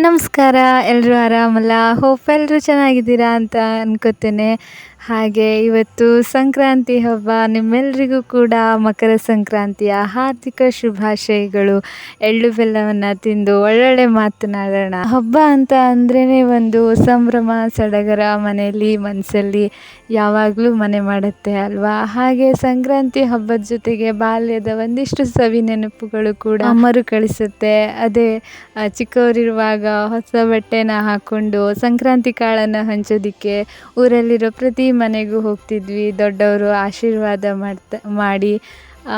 ನಮಸ್ಕಾರ ಎಲ್ಲರೂ ಆರಾಮಲ್ಲ? ಹೋಪ್ ಎಲ್ಲರೂ ಚೆನ್ನಾಗಿದ್ದೀರಾ ಅಂತ ಅನ್ಕೋತೇನೆ. ಹಾಗೆ ಇವತ್ತು ಸಂಕ್ರಾಂತಿ ಹಬ್ಬ ನಿಮ್ಮೆಲ್ಲರಿಗೂ ಕೂಡ ಮಕರ ಸಂಕ್ರಾಂತಿಯ ಹಾರ್ದಿಕ ಶುಭಾಶಯಗಳು. ಎಳ್ಳು ಬೆಲ್ಲವನ್ನು ತಿಂದು ಒಳ್ಳೊಳ್ಳೆ ಮಾತನಾಡೋಣ. ಹಬ್ಬ ಅಂತ ಅಂದ್ರೇ ಒಂದು ಸಂಭ್ರಮ, ಸಡಗರ ಮನೆಯಲ್ಲಿ ಮನಸ್ಸಲ್ಲಿ ಯಾವಾಗಲೂ ಮನೆ ಮಾಡುತ್ತೆ ಅಲ್ವಾ? ಹಾಗೆ ಸಂಕ್ರಾಂತಿ ಹಬ್ಬದ ಜೊತೆಗೆ ಬಾಲ್ಯದ ಒಂದಿಷ್ಟು ಸವಿ ನೆನಪುಗಳು ಕೂಡ ಮರುಕಳಿಸುತ್ತೆ ಅದೇ ಚಿಕ್ಕವರಿರುವಾಗ ಹೊಸ ಬಟ್ಟೆನ ಹಾಕ್ಕೊಂಡು ಸಂಕ್ರಾಂತಿ ಕಾಳನ್ನು ಹಂಚೋದಕ್ಕೆ ಊರಲ್ಲಿರೋ ಪ್ರತಿ ಮನೆಗೂ ಹೋಗ್ತಿದ್ವಿ, ದೊಡ್ಡವರು ಆಶೀರ್ವಾದ ಮಾಡ್ತಾ, ಮಾಡಿ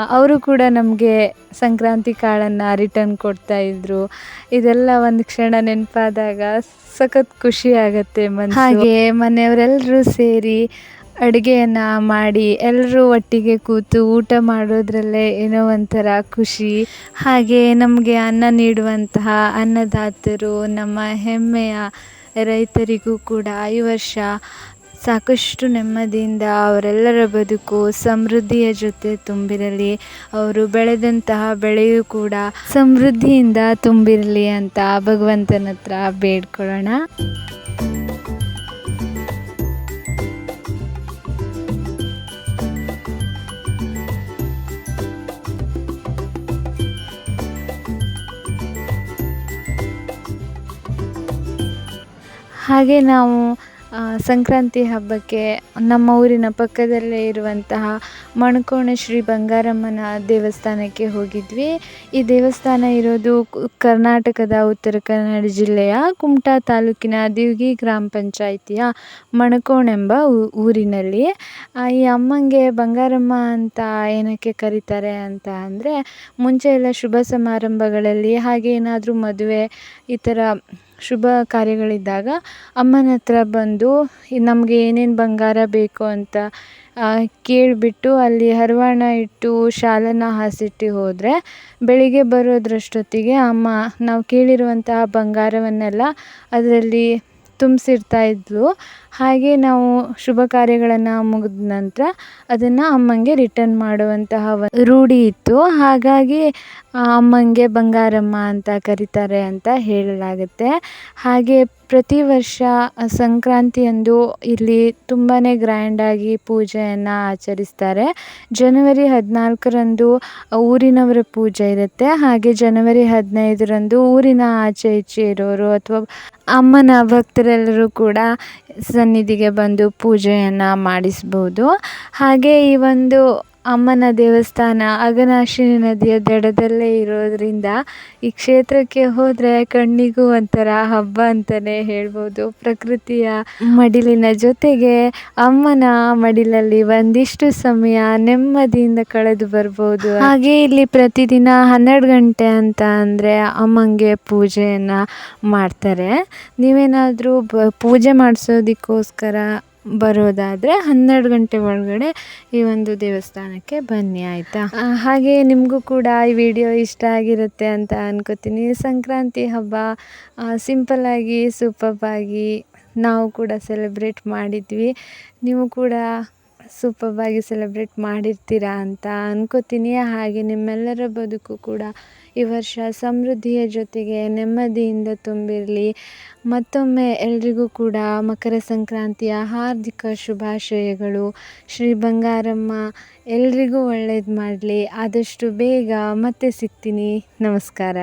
ಅವರು ಕೂಡ ನಮಗೆ ಸಂಕ್ರಾಂತಿ ಕಾಳನ್ನು ರಿಟರ್ನ್ ಕೊಡ್ತಾಯಿದ್ರು ಇದೆಲ್ಲ ಒಂದು ಕ್ಷಣ ನೆನಪಾದಾಗ ಸಖತ್ ಖುಷಿ ಆಗುತ್ತೆ ಹಾಗೆ ಮನೆಯವರೆಲ್ಲರೂ ಸೇರಿ ಅಡುಗೆಯನ್ನು ಮಾಡಿ ಎಲ್ಲರೂ ಒಟ್ಟಿಗೆ ಕೂತು ಊಟ ಮಾಡೋದ್ರಲ್ಲೇ ಏನೋ ಒಂಥರ ಖುಷಿ. ಹಾಗೆ ನಮಗೆ ಅನ್ನ ನೀಡುವಂತಹ ಅನ್ನದಾತರು ನಮ್ಮ ಹೆಮ್ಮೆಯ ರೈತರಿಗೂ ಕೂಡ ಈ ವರ್ಷ ಸಾಕಷ್ಟು ನೆಮ್ಮದಿಯಿಂದ ಅವರೆಲ್ಲರ ಬದುಕು ಸಮೃದ್ಧಿಯ ಜೊತೆ ತುಂಬಿರಲಿ. ಅವರು ಬೆಳೆದಂತಹ ಬೆಳೆಯೂ ಕೂಡ ಸಮೃದ್ಧಿಯಿಂದ ತುಂಬಿರಲಿ ಅಂತ ಭಗವಂತನ ಹತ್ರ ಬೇಡ್ಕೊಳ್ಳೋಣ. ಹಾಗೆ ನಾವು ಸಂಕ್ರಾಂತಿ ಹಬ್ಬಕ್ಕೆ ನಮ್ಮ ಊರಿನ ಪಕ್ಕದಲ್ಲೇ ಇರುವಂತಹ ಮಣಕೋಣ ಶ್ರೀ ಬಂಗಾರಮ್ಮನ ದೇವಸ್ಥಾನಕ್ಕೆ ಹೋಗಿದ್ವಿ. ಈ ದೇವಸ್ಥಾನ ಇರೋದು ಕರ್ನಾಟಕದ ಉತ್ತರ ಕನ್ನಡ ಜಿಲ್ಲೆಯ ಕುಮಟಾ ತಾಲೂಕಿನ ದಿವ್ಗಿ ಗ್ರಾಮ ಪಂಚಾಯಿತಿಯ ಮಣಕೋಣೆಂಬ ಊರಿನಲ್ಲಿ. ಈ ಅಮ್ಮಂಗೆ ಬಂಗಾರಮ್ಮ ಅಂತ ಏನಕ್ಕೆ ಕರೀತಾರೆ ಅಂತ ಅಂದರೆ ಮುಂಚೆ ಎಲ್ಲ ಶುಭ ಸಮಾರಂಭಗಳಲ್ಲಿ ಹಾಗೆ ಏನಾದರೂ ಮದುವೆ ಈ ಥರ ಶುಭ ಕಾರ್ಯಗಳಿದ್ದಾಗ ಅಮ್ಮನ ಹತ್ರ ಬಂದು ನಮಗೆ ಏನೇನು ಬಂಗಾರ ಬೇಕು ಅಂತ ಕೇಳಿಬಿಟ್ಟು ಅಲ್ಲಿ ಹರವಾಣ ಇಟ್ಟು ಶಾಲನ್ನು ಹಾಸಿಟ್ಟು ಹೋದರೆ, ಬೆಳಿಗ್ಗೆ ಬರೋದ್ರಷ್ಟೊತ್ತಿಗೆ ಅಮ್ಮ ನಾವು ಕೇಳಿರುವಂತಹ ಬಂಗಾರವನ್ನೆಲ್ಲ ಅದರಲ್ಲಿ ತುಂಬಿಸಿರ್ತಾ ಇದ್ಳು ಹಾಗೆ ನಾವು ಶುಭ ಕಾರ್ಯಗಳನ್ನು ಮುಗಿದ ನಂತರ ಅದನ್ನು ಅಮ್ಮನಿಗೆ ರಿಟರ್ನ್ ಮಾಡುವಂತಹ ರೂಢಿ ಇತ್ತು. ಹಾಗಾಗಿ ಅಮ್ಮನಿಗೆ ಬಂಗಾರಮ್ಮ ಅಂತ ಕರೀತಾರೆ ಅಂತ ಹೇಳಲಾಗುತ್ತೆ. ಹಾಗೆ ಪ್ರತಿ ವರ್ಷ ಸಂಕ್ರಾಂತಿಯಂದು ಇಲ್ಲಿ ತುಂಬಾ ಗ್ರ್ಯಾಂಡಾಗಿ ಪೂಜೆಯನ್ನು ಆಚರಿಸ್ತಾರೆ. ಜನವರಿ ಹದಿನಾಲ್ಕರಂದು ಊರಿನವರ ಪೂಜೆ ಇರುತ್ತೆ. ಹಾಗೆ ಜನವರಿ ಹದಿನೈದರಂದು ಊರಿನ ಆಚೆ ಈಚೆ ಇರೋರು ಅಥವಾ ಅಮ್ಮನ ಭಕ್ತರೆಲ್ಲರೂ ಕೂಡ ಸನ್ನಿಧಿಗೆ ಬಂದು ಪೂಜೆಯನ್ನು ಮಾಡಿಸ್ಬೋದು. ಹಾಗೆ ಈ ಒಂದು ಅಮ್ಮನ ದೇವಸ್ಥಾನ ಅಘನಾಶಿನಿ ನದಿಯ ದಡದಲ್ಲೇ ಇರೋದರಿಂದ ಈ ಕ್ಷೇತ್ರಕ್ಕೆ ಹೋದರೆ ಕಣ್ಣಿಗೂ ಒಂಥರ ಹಬ್ಬ ಅಂತಲೇ ಹೇಳ್ಬೋದು. ಪ್ರಕೃತಿಯ ಮಡಿಲಿನ ಜೊತೆಗೆ ಅಮ್ಮನ ಮಡಿಲಲ್ಲಿ ಒಂದಿಷ್ಟು ಸಮಯ ನೆಮ್ಮದಿಯಿಂದ ಕಳೆದು ಬರ್ಬೋದು. ಹಾಗೆ ಇಲ್ಲಿ ಪ್ರತಿದಿನ ಹನ್ನೆರಡು ಗಂಟೆ ಅಂತ ಅಂದರೆ ಅಮ್ಮಂಗೆ ಪೂಜೆಯನ್ನು ಮಾಡ್ತಾರೆ. ನೀವೇನಾದರೂ ಬ, ಪೂಜೆ ಮಾಡಿಸೋದಕ್ಕೋಸ್ಕರ ಬರೋದಾದರೆ ಹನ್ನೆರಡು ಗಂಟೆ ಒಳಗಡೆ ಈ ಒಂದು ದೇವಸ್ಥಾನಕ್ಕೆ ಬನ್ನಿ, ಆಯಿತಾ? ಹಾಗೆ ನಿಮಗೂ ಕೂಡ ಈ ವಿಡಿಯೋ ಇಷ್ಟ ಆಗಿರುತ್ತೆ ಅಂತ ಅನ್ಕೋತೀನಿ. ಸಂಕ್ರಾಂತಿ ಹಬ್ಬ ಸಿಂಪಲ್ಲಾಗಿ ಸೂಪರ್ಬಾಗಿ ನಾವು ಕೂಡ ಸೆಲೆಬ್ರೇಟ್ ಮಾಡಿದ್ವಿ. ನೀವು ಕೂಡ ಸೂಪರ್ಬಾಗಿ ಸೆಲೆಬ್ರೇಟ್ ಮಾಡಿರ್ತೀರಾ ಅಂತ ಅಂದ್ಕೋತೀನಿ ಹಾಗೆ ನಿಮ್ಮೆಲ್ಲರ ಬದುಕು ಕೂಡ ಈ ವರ್ಷ ಸಮೃದ್ಧಿಯ ಜೊತೆಗೆ ನೆಮ್ಮದಿಯಿಂದ ತುಂಬಿರಲಿ. ಮತ್ತೊಮ್ಮೆ ಎಲ್ರಿಗೂ ಕೂಡ ಮಕರ ಸಂಕ್ರಾಂತಿಯ ಹಾರ್ದಿಕ ಶುಭಾಶಯಗಳು. ಶ್ರೀ ಬಂಗಾರಮ್ಮ, ಎಲ್ರಿಗೂ ಒಳ್ಳೇದು ಮಾಡಲಿ. ಆದಷ್ಟು ಬೇಗ ಮತ್ತೆ ಸಿಗ್ತೀನಿ. ನಮಸ್ಕಾರ.